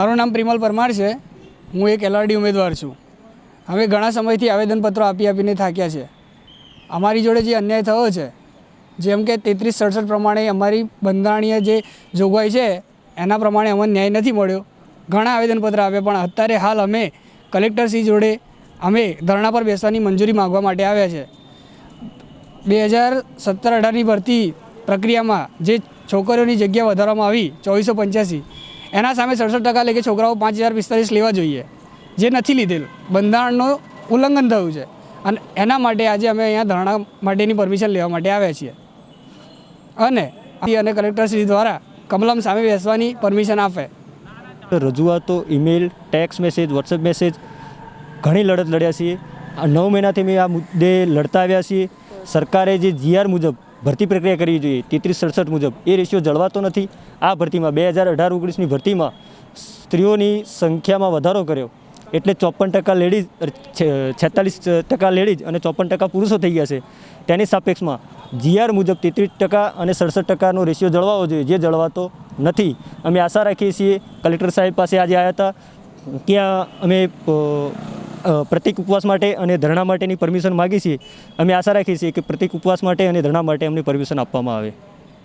મારું નામ પ્રિમલ પરમાર છે. હું એક એલઆરડી ઉમેદવાર છું. અમે ઘણા સમયથી આવેદનપત્રો આપી આપીને થાક્યા છે. અમારી જોડે જે અન્યાય થયો છે, જેમ કે તેત્રીસ સડસઠ પ્રમાણે અમારી બંધારણીય જે જોગવાઈ છે, એના પ્રમાણે અમને ન્યાય નથી મળ્યો. ઘણા આવેદનપત્ર આપ્યા, પણ અત્યારે હાલ અમે કલેક્ટરશ્રી જોડે અમે ધરણા પર બેસવાની મંજૂરી માગવા માટે આવ્યા છે. બે હજાર સત્તર અઢારની ભરતી પ્રક્રિયામાં જે છોકરીઓની જગ્યા વધારવામાં આવી, ચોવીસો પંચ્યાસી એના સામે સડસઠ ટકા લેખે છોકરાઓ પાંચ હજાર પિસ્તાલીસ લેવા જોઈએ, જે નથી લીધેલ. બંધારણનું ઉલ્લંઘન થયું છે. અને એના માટે આજે અમે અહીંયા ધરણા માટેની પરમિશન લેવા માટે આવ્યા છીએ. અને અને કલેક્ટરશ્રી દ્વારા કમલમ સામે બેસવાની પરમિશન આપે. રજૂઆતો email text message WhatsApp message ઘણી લડત લડ્યા છીએ. નવ મહિનાથી મેં આ મુદ્દે લડતા આવ્યા છીએ. સરકારે જે જીઆર મુજબ ભરતી પ્રક્રિયા કરવી જોઈએ. તેત્રીસ સડસઠ મુજબ. એ રેશિયો જળવાતો નથી. આ ભરતીમાં બે હજાર અઢાર ઓગણીસની ભરતીમાં સ્ત્રીઓની સંખ્યામાં વધારો કર્યો. એટલે ચોપન ટકા લેડીઝ છેતાલીસ ટકા લેડીઝ અને ચોપન ટકા પુરુષો થઈ ગયા છે. તેની સાપેક્ષમાં જીઆર મુજબ તેત્રીસ ટકા અને સડસઠ ટકાનો રેશિયો જળવાવો જોઈએ. જે જળવાતો નથી. અમે આશા રાખીએ છીએ. કલેક્ટર સાહેબ પાસે આજે આવ્યા હતા. ત્યાં અમે પ્રતિક ઉપવાસ માટે અને ધરણા માટેની પરમિશન માગી છીએ. અમે આશા રાખીએ છીએ કે પ્રતિક ઉપવાસ માટે અને ધરણા માટે અમને પરમિશન આપવામાં આવે.